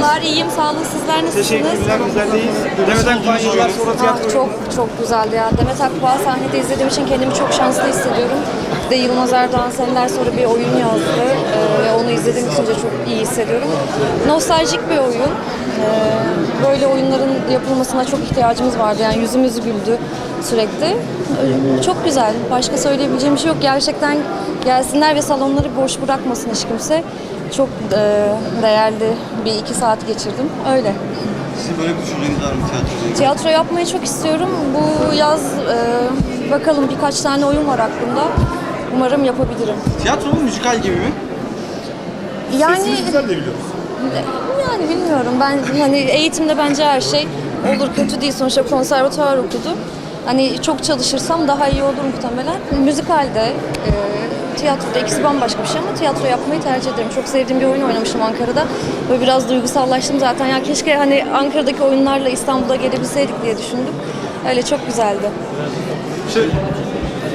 Merhabalar, iyiyim. Sağ olun. Sizler nasılsınız? Teşekkürler, güzel değiliz. Demet Akbağ yıllar sonra tiyatro Ah, çok çok güzeldi ya. Demet Akbağ sahnede izlediğim için kendimi çok şanslı hissediyorum. De Yılmaz Erdoğan seneler sonra bir oyun yazdı Ee, ve onu izlediğim için de çok iyi hissediyorum. Nostaljik bir oyun. Ee, böyle oyunların yapılmasına çok ihtiyacımız vardı. Yani yüzümüz güldü sürekli. Çok güzel. Başka söyleyebileceğim bir şey yok. Gerçekten gelsinler ve salonları boş bırakmasın hiç kimse. Çok e, değerli bir iki saat geçirdim. Öyle. Sizin böyle bir düşünceniz var mı tiyatroda? Tiyatro yapmayı çok istiyorum. Bu yaz e, bakalım birkaç tane oyun var aklımda. Umarım yapabilirim. Tiyatro mu müzikal gibi mi? Yani yani bilmiyorum. Ben hani eğitimde bence her şey olur kötü değil. Sonuçta konservatuvar okudum. Hani çok çalışırsam daha iyi olur muhtemelen. Müzikalde, e, tiyatroda ikisi bambaşka bir şey ama tiyatro yapmayı tercih ederim. Çok sevdiğim bir oyun oynamıştım Ankara'da. Böyle biraz duygusallaştım zaten. Ya keşke hani Ankara'daki oyunlarla İstanbul'a gelebilseydik diye düşündüm. Öyle çok güzeldi. Şey,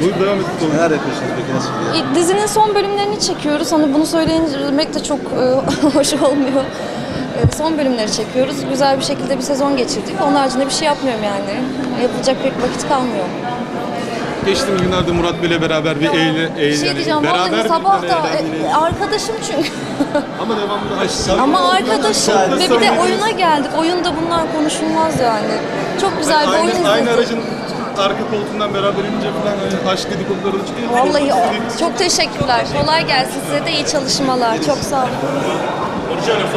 buyur devam et. Neler yapıyorsunuz peki nasıl gidiyor? Dizinin son bölümlerini çekiyoruz. Hani bunu söylemek de çok e, hoş olmuyor. E, son bölümleri çekiyoruz. Güzel bir şekilde bir sezon geçirdik. Onun haricinde bir şey yapmıyorum yani. Yapılacak pek vakit kalmıyor. Geçtiğimiz günlerde Murat Bey'le beraber bir eğle, eğle, Bir şey diyeceğim. beraber Vallahi bir sabah da e, arkadaşım çünkü. Ama devamlı aşk. Ama arkadaşım ve bir de oyuna geldik. Oyunda bunlar konuşulmaz yani. Çok güzel bir oyun aynı, aynı izledik. aracın arka koltuğundan beraber inince falan hani aşk dedikoduları da çıkıyor. Vallahi Çok- o- çok teşekkürler. Kolay gelsin size de iyi çalışmalar. Çok sağ olun. Gidelim